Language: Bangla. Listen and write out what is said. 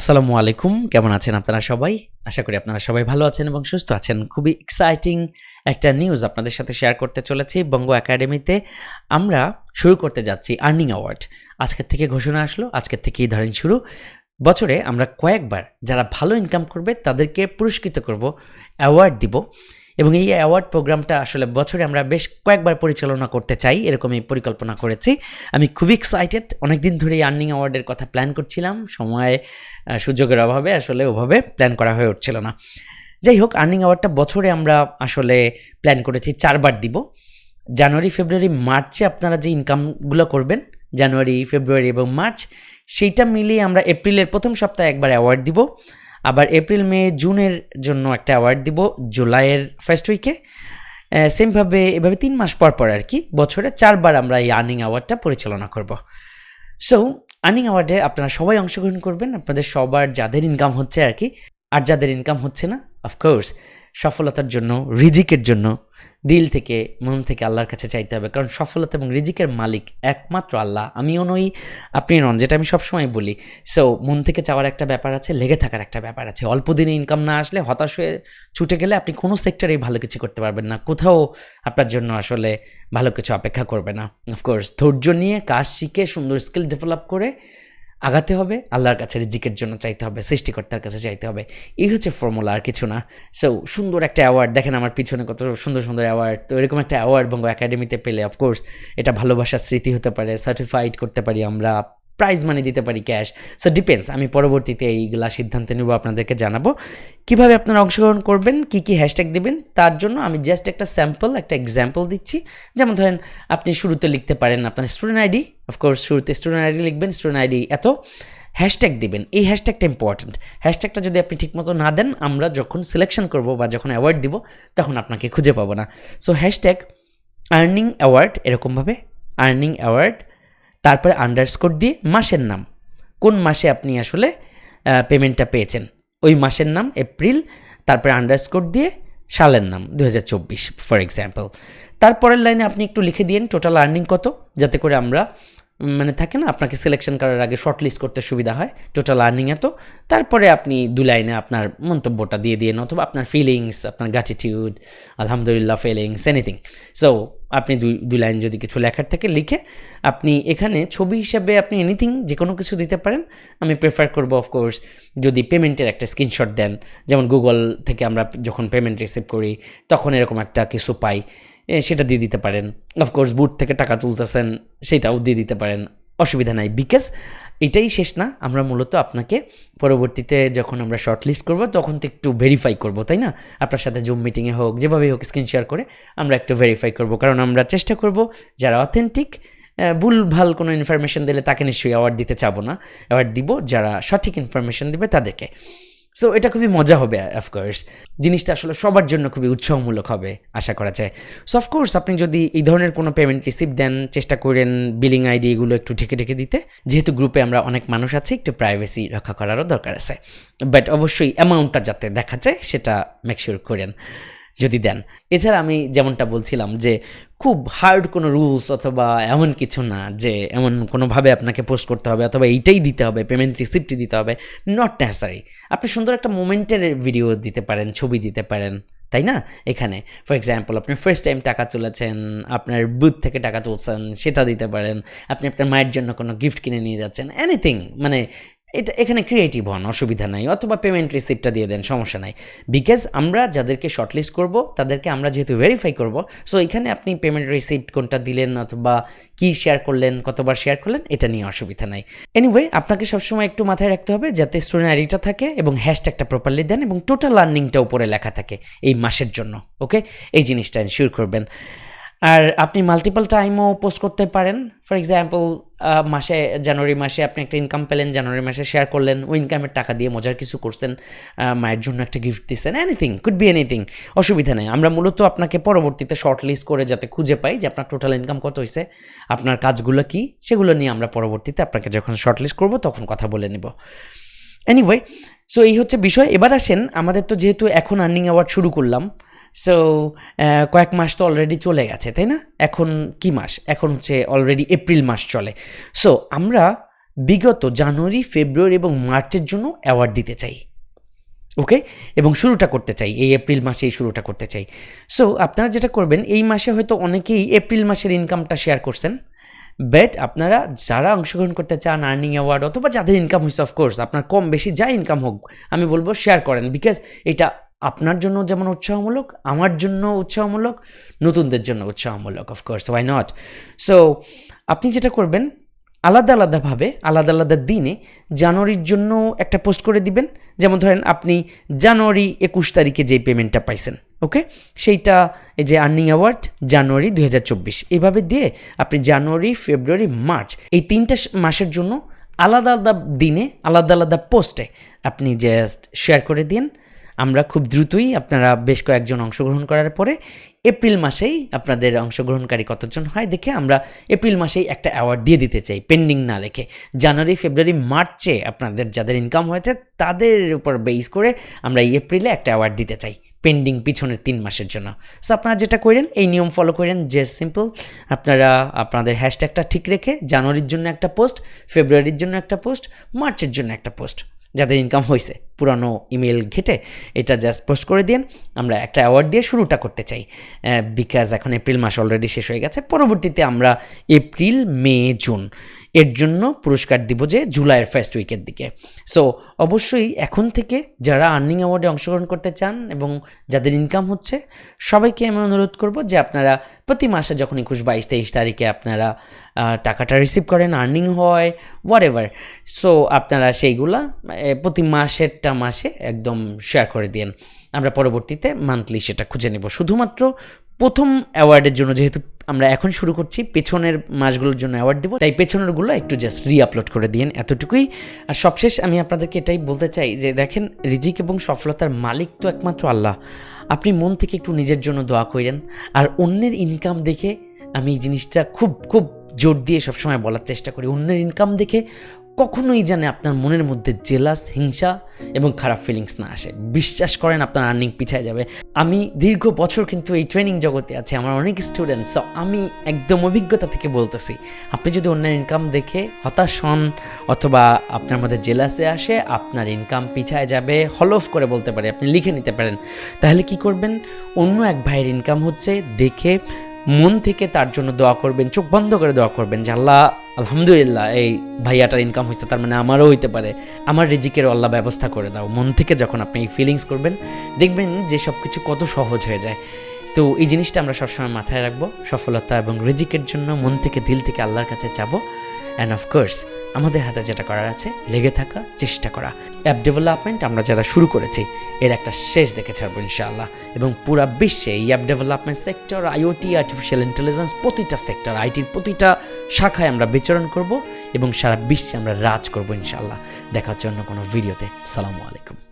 আসসালামু আলাইকুম। কেমন আছেন আপনারা সবাই? আশা করি আপনারা সবাই ভালো আছেন এবং সুস্থ আছেন। খুবই এক্সাইটিং একটা নিউজ আপনাদের সাথে শেয়ার করতে চলেছি বঙ্গ একাডেমিতে। আমরা শুরু করতে যাচ্ছি আর্নিং অ্যাওয়ার্ড আজকের থেকে ঘোষণা আসলো, আজকের থেকেই ধরেন শুরু। বছরে আমরা কয়েকবার যারা ভালো ইনকাম করবে তাদেরকে পুরস্কৃত করব অ্যাওয়ার্ড দিব। এবং এই অ্যাওয়ার্ড প্রোগ্রামটা আসলে বছরে আমরা বেশ কয়েকবার পরিচালনা করতে চাই এরকমই পরিকল্পনা করেছি। আমি খুবই এক্সাইটেড অনেক দিন ধরে আর্নিং অ্যাওয়ার্ডের কথা প্ল্যান করছিলাম, সময় সুযোগের অভাবে আসলে ওভাবে প্ল্যান করা হয়ে উঠছিল না। যাই হোক আর্নিং অ্যাওয়ার্ডটা বছরে আমরা আসলে প্ল্যান করেছি, চারবার দিব। জানুয়ারি, ফেব্রুয়ারি, মার্চে আপনারা যে ইনকামগুলো করবেন, জানুয়ারি, ফেব্রুয়ারি এবং মার্চ, সেইটা মিলিয়ে আমরা এপ্রিলের প্রথম সপ্তাহে একবার অ্যাওয়ার্ড দিব। আবার এপ্রিল, মে, জুনের জন্য একটা অ্যাওয়ার্ড দিব, জুলাইয়ের ফার্স্ট উইকে সেমভাবে এভাবে তিন মাস পর পর আর কি, বছরে চারবার আমরা এই আর্নিং অ্যাওয়ার্ডটা পরিচালনা করব। সো আর্নিং অ্যাওয়ার্ডে আপনারা সবাই অংশগ্রহণ করবেন, আপনাদের সবার যাদের ইনকাম হচ্ছে আর কি, আর যাদের ইনকাম হচ্ছে না অফকোর্স সফলতার জন্য, রিজিকের জন্য দিল থেকে, মন থেকে আল্লাহর কাছে চাইতে হবে। কারণ সফলতা এবং রিজিকের মালিক একমাত্র আল্লাহ। আমিও নই আপনি নন, যেটা আমি সবসময় বলি। সো মন থেকে চাওয়ার একটা ব্যাপার আছে, লেগে থাকার একটা ব্যাপার আছে। অল্প দিনে ইনকাম না আসলে হতাশ হয়ে ছুটে গেলে আপনি কোনো সেক্টরেই ভালো কিছু করতে পারবেন না। কোথাও আপনার জন্য আসলে ভালো কিছু অপেক্ষা করবে না। অফকোর্স ধৈর্য নিয়ে কাজ শিখে, সুন্দর স্কিল ডেভেলপ করে আগাতে হবে, আল্লাহর কাছে রিজিকের জন্য চাইতে হবে, সৃষ্টিকর্তার কাছে চাইতে হবে। এই হচ্ছে ফর্মুলা আর কিছু না। সো সুন্দর একটা অ্যাওয়ার্ড দেখেন আমার পিছনে কত সুন্দর সুন্দর অ্যাওয়ার্ড তো এরকম একটা অ্যাওয়ার্ড বঙ্গ একাডেমিতে পেলে অফকোর্স এটা ভালোবাসার স্মৃতি হতে পারে সার্টিফাইড করতে পারি আমরা। প্রাইজ মানি দিতে পারি ক্যাশ সো ডিপেন্ডস আমি পরবর্তীতে এইগুলা সিদ্ধান্ত নেব, আপনাদেরকে জানাব। কীভাবে আপনারা অংশগ্রহণ করবেন, কি কি হ্যাশট্যাগ দিবেন, তার জন্য আমি জাস্ট একটা স্যাম্পল একটা এক্সাম্পল দিচ্ছি। যেমন ধরেন, আপনি শুরুতে লিখতে পারেন আপনার স্টুডেন্ট আইডি অফকোর্স শুরুতে স্টুডেন্ট আইডি লিখবেন স্টুডেন্ট আইডি এত। হ্যাশট্যাগ দিবেন। এই হ্যাশট্যাগটা ইম্পর্ট্যান্ট হ্যাশট্যাগটা যদি আপনি ঠিকমতো না দেন, আমরা যখন সিলেকশন করব বা যখন অ্যাওয়ার্ড দিব, তখন আপনাকে খুঁজে পাবো না। সো হ্যাশট্যাগ আর্নিং অ্যাওয়ার্ড এরকমভাবে আর্নিং অ্যাওয়ার্ড তারপরে আন্ডারস্কোর দিয়ে মাসের নাম। কোন মাসে আপনি আসলে পেমেন্টটা পেয়েছেন? ওই মাসের নাম এপ্রিল তারপরে আন্ডারস্কোর দিয়ে সালের নাম দু হাজার চব্বিশ ফর এক্সাম্পল তারপরের লাইনে আপনি একটু লিখে দিন টোটাল আর্নিং কত? যাতে করে আমরা মানে থাকে না, আপনাকে সিলেকশন করার আগে শর্ট লিস্ট করতে সুবিধা হয় টোটাল আর্নিং এত। তারপরে আপনি দু লাইনে আপনার মন্তব্যটা দিয়ে দিন অথবা আপনার ফিলিংস আপনার গ্যাটিটিউড আলহামদুলিল্লাহ ফিলিংস এনিথিং সো আপনি দুই দুই লাইন যদি কিছু লেখার থাকে লিখে আপনি এখানে ছবি হিসাবে আপনি এনিথিং যে কোনো কিছু দিতে পারেন। আমি প্রেফার করব অফকোর্স যদি পেমেন্টের একটা স্ক্রিনশট দেন। যেমন গুগল থেকে আমরা যখন পেমেন্ট রিসিভ করি, তখন এরকম একটা কিছু পাই। সেটা দিয়ে দিতে পারেন। অফকোর্স বুট থেকে টাকা তুলতেছেন, সেটাও দিয়ে দিতে পারেন। অসুবিধা নাই। বিকজ এটাই শেষ না, আমরা মূলত আপনাকে পরবর্তীতে যখন আমরা শর্ট লিস্ট করব, তখন তো একটু ভেরিফাই করব, তাই না? আপনার সাথে জুম মিটিংয়ে হোক, যেভাবেই হোক স্ক্রিন শেয়ার করে আমরা একটু ভেরিফাই করব। কারণ আমরা চেষ্টা করব যারা অথেন্টিক ভুল ভালো কোনো ইনফরমেশন দিলে তাকে নিশ্চয়ই অ্যাওয়ার্ড দিতে চাবো না। অ্যাওয়ার্ড দিব যারা সঠিক ইনফরমেশন দিবে তাদেরকে। সো এটা খুবই মজা হবে অফকোর্স জিনিসটা আসলে সবার জন্য খুবই উৎসাহমূলক হবে, আশা করা যায়। সো অফকোর্স আপনি যদি এই ধরনের কোনো পেমেন্ট রিসিভ দেন, চেষ্টা করেন বিলিং আইডি এগুলো একটু ঢেকে ঢেকে দিতে। যেহেতু গ্রুপে আমরা অনেক মানুষ আছে, একটু প্রাইভেসি রক্ষা করারও দরকার আছে। বাট অবশ্যই অ্যামাউন্টটা যাতে দেখা যায়, সেটা মেকশিওর করেন। যদি দেন। এছাড়া আমি যেমনটা বলছিলাম যে, খুব হার্ড কোনো রুলস অথবা এমন কিছু না যে, এমন কোনোভাবে আপনাকে পোস্ট করতে হবে অথবা এইটাই দিতে হবে পেমেন্ট রিসিপ্টই দিতে হবে নট নেসারি আপনি সুন্দর একটা মোমেন্টের ভিডিও দিতে পারেন, ছবি দিতে পারেন, তাই না? এখানে ফর এক্সাম্পল আপনি ফার্স্ট টাইম টাকা তুলেছেন, আপনার বুথ থেকে টাকা তুলছেন, সেটা দিতে পারেন, আপনি আপনার মায়ের জন্য কোনো গিফট কিনে নিয়ে যাচ্ছেন এনিথিং মানে এটা এখানে ক্রিয়েটিভ হন, অসুবিধা নাই, অথবা পেমেন্ট রিসিপ্টটা দিয়ে দেন, সমস্যা নাই। বিকজ আমরা যাদেরকে শর্টলিস্ট করব, তাদেরকে আমরা যেহেতু ভেরিফাই করব সো এখানে আপনি পেমেন্ট রিসিপ্ট কোনটা দিলেন অথবা কি শেয়ার করলেন, কতবার শেয়ার করলেন, এটা নিয়ে অসুবিধা নাই। এনিওয়ে আপনাকে সবসময় একটু মাথায় রাখতে হবে যাতে স্টুডেন্ট আইডিটা থাকে এবং হ্যাশট্যাগটা প্রপারলি দেন এবং টোটাল আর্নিংটা উপরে লেখা থাকে এই মাসের জন্য ওকে এই জিনিসটা এনশিওর করবেন। আর আপনি মাল্টিপল টাইমও পোস্ট করতে পারেন। ফর এক্সাম্পল মাসে, জানুয়ারি মাসে আপনি একটা ইনকাম পেলেন, জানুয়ারি মাসে শেয়ার করলেন, ওই ইনকামের টাকা দিয়ে মজার কিছু করছেন মায়ের জন্য একটা গিফট দিচ্ছেন এনিথিং কুড বি এনিথিং অসুবিধা নেই। আমরা মূলত আপনাকে পরবর্তীতে শর্ট লিস্ট করে যাতে খুঁজে পাই যে আপনার টোটাল ইনকাম কত হয়েছে আপনার কাজগুলো কি, সেগুলো নিয়ে আমরা পরবর্তীতে আপনাকে যখন শর্ট লিস্ট করব, তখন কথা বলে নেব। এনিওয়ে সো এই হচ্ছে বিষয়। এবার আসেন, আমাদের তো যেহেতু এখন আর্নিং অ্যাওয়ার্ড শুরু করলাম সো কয়েক মাস তো অলরেডি চলে গেছে, তাই না? এখন কি মাস? এখন হচ্ছে অলরেডি এপ্রিল মাস চলে। সো আমরা বিগত জানুয়ারি, ফেব্রুয়ারি এবং মার্চের জন্য অ্যাওয়ার্ড দিতে চাই। ওকে এবং শুরুটা করতে চাই, এই এপ্রিল মাসে এই শুরুটা করতে চাই। সো আপনারা যেটা করবেন, এই মাসে হয়তো অনেকেই এপ্রিল মাসের ইনকামটা শেয়ার করছেন। বাট আপনারা যারা অংশগ্রহণ করতে চান আর্নিং অ্যাওয়ার্ড অথবা যাদের ইনকাম হয়েছে অফকোর্স আপনার কম বেশি যা ইনকাম হোক, আমি বলব শেয়ার করেন। বিকজ এটা আপনার জন্য যেমন উৎসাহমূলক, আমার জন্য উৎসাহমূলক, নতুনদের জন্য উৎসাহমূলক of course why not so আপনি যেটা করবেন, আলাদা আলাদাভাবে আলাদা আলাদা দিনে জানুয়ারির জন্য একটা পোস্ট করে দিবেন। যেমন ধরেন, আপনি জানুয়ারি একুশ তারিখে যেই পেমেন্টটা পাইছেন ওকে সেইটা এই যে আর্নিং অ্যাওয়ার্ড জানুয়ারি দুই এভাবে দিয়ে আপনি জানুয়ারি, ফেব্রুয়ারি, মার্চ, এই তিনটা মাসের জন্য আলাদা আলাদা দিনে, আলাদা আলাদা পোস্টে আপনি জাস্ট শেয়ার করে দিন। আমরা খুব দ্রুতই আপনারা বেশ কয়েকজন অংশগ্রহণ করার পরে এপ্রিল মাসেই আপনাদের অংশগ্রহণকারী কতজন হয় দেখে আমরা এপ্রিল মাসেই একটা অ্যাওয়ার্ড দিয়ে দিতে চাই পেন্ডিং না রেখে। জানুয়ারি, ফেব্রুয়ারি, মার্চে আপনাদের যাদের ইনকাম হয়েছে তাদের উপর বেস করে আমরা এই এপ্রিলে একটা অ্যাওয়ার্ড দিতে চাই পেন্ডিং পিছনের তিন মাসের জন্য। সো আপনারা যেটা করেন, এই নিয়ম ফলো করেন, যে সিম্পল আপনারা আপনাদের হ্যাশট্যাগটা ঠিক রেখে জানুয়ারির জন্য একটা পোস্ট ফেব্রুয়ারির জন্য একটা পোস্ট মার্চের জন্য একটা পোস্ট যাদের ইনকাম হয়েছে পুরানো ইমেল ঘেটে এটা জাস্ট পোস্ট করে দিন আমরা একটা অ্যাওয়ার্ড দিয়ে শুরুটা করতে চাই। বিকজ এখন এপ্রিল মাস অলরেডি শেষ হয়ে গেছে। পরবর্তীতে আমরা এপ্রিল মে জুন এর জন্য পুরস্কার দিব যে জুলাইয়ের ফার্স্ট উইকের দিকে। সো অবশ্যই এখন থেকে যারা আর্নিং অ্যাওয়ার্ডে অংশগ্রহণ করতে চান এবং যাদের ইনকাম হচ্ছে, সবাইকে আমি অনুরোধ করব যে আপনারা প্রতি মাসে যখন একুশ, বাইশ, তেইশ তারিখে আপনারা টাকাটা রিসিভ করেন আর্নিং হয় হোয়াট এভার সো আপনারা সেইগুলা প্রতি মাসেরটা মাসে একদম শেয়ার করে দিন আমরা পরবর্তীতে মান্থলি সেটা খুঁজে নেব। শুধুমাত্র প্রথম অ্যাওয়ার্ডের জন্য যেহেতু আমরা এখন শুরু করছি পেছনের মাসগুলোর জন্য অ্যাওয়ার্ড দেবো। তাই পেছনেরগুলো একটু জাস্ট রি আপলোড করে দিন এতটুকুই। আর সবশেষ আমি আপনাদেরকে এটাই বলতে চাই যে দেখেন, রিজিক এবং সফলতার মালিক তো একমাত্র আল্লাহ। আপনি মন থেকে একটু নিজের জন্য দোয়া করেন, আর অন্যের ইনকাম দেখে আমি এই জিনিসটা খুব খুব জোর দিয়ে সবসময় বলার চেষ্টা করি। অন্যের ইনকাম দেখে কখনোই যেন আপনার মনের মধ্যে জেলাস, হিংসা এবং খারাপ ফিলিংস না আসে। বিশ্বাস করেন আপনার আর্নিং পিছায় যাবে। আমি দীর্ঘ বছর কিন্তু এই ট্রেনিং জগতে আছি, আমার অনেক স্টুডেন্টস আমি একদম অভিজ্ঞতা থেকে বলতেছি, আপনি যদি অন্যের ইনকাম দেখে হতাশ হন অথবা আপনার মধ্যে জেলাসে আসে, আপনার ইনকাম পিছায় যাবে হলফ করে বলতে পারে, আপনি লিখে নিতে পারেন, তাহলে কি করবেন? অন্য এক ভাইয়ের ইনকাম হচ্ছে দেখে মন থেকে তার জন্য দোয়া করবেন, চোখ বন্ধ করে দোয়া করবেন যে, আল্লাহ, আলহামদুলিল্লাহ, এই ভাইয়াটার ইনকাম হয়েছে তার মানে আমারও হইতে পারে। আমার রিজিকেরও আল্লাহ ব্যবস্থা করে দাও। মন থেকে যখন আপনি এই ফিলিংস করবেন, দেখবেন যে সব কিছু কত সহজ হয়ে যায়। তো এই জিনিসটা আমরা সবসময় মাথায় রাখব, সফলতা এবং রিজিকের জন্য মন থেকে, দিল থেকে আল্লাহর কাছে চাবো। অ্যান্ড অফকোর্স আমাদের হাতে যেটা করার আছে, লেগে থাকা, চেষ্টা করা। অ্যাপ ডেভেলপমেন্ট আমরা যারা শুরু করেছি, এর একটা শেষ দেখে ছাড়বো ইনশাআল্লাহ। এবং পুরা বিশ্বে এই app development sector IoT artificial intelligence প্রতিটা সেক্টর আইটির প্রতিটা শাখায় আমরা বিচরণ করব এবং সারা বিশ্বে আমরা রাজ করব, ইনশাআল্লাহ। দেখার জন্য কোনো ভিডিওতে, সালামু আলাইকুম।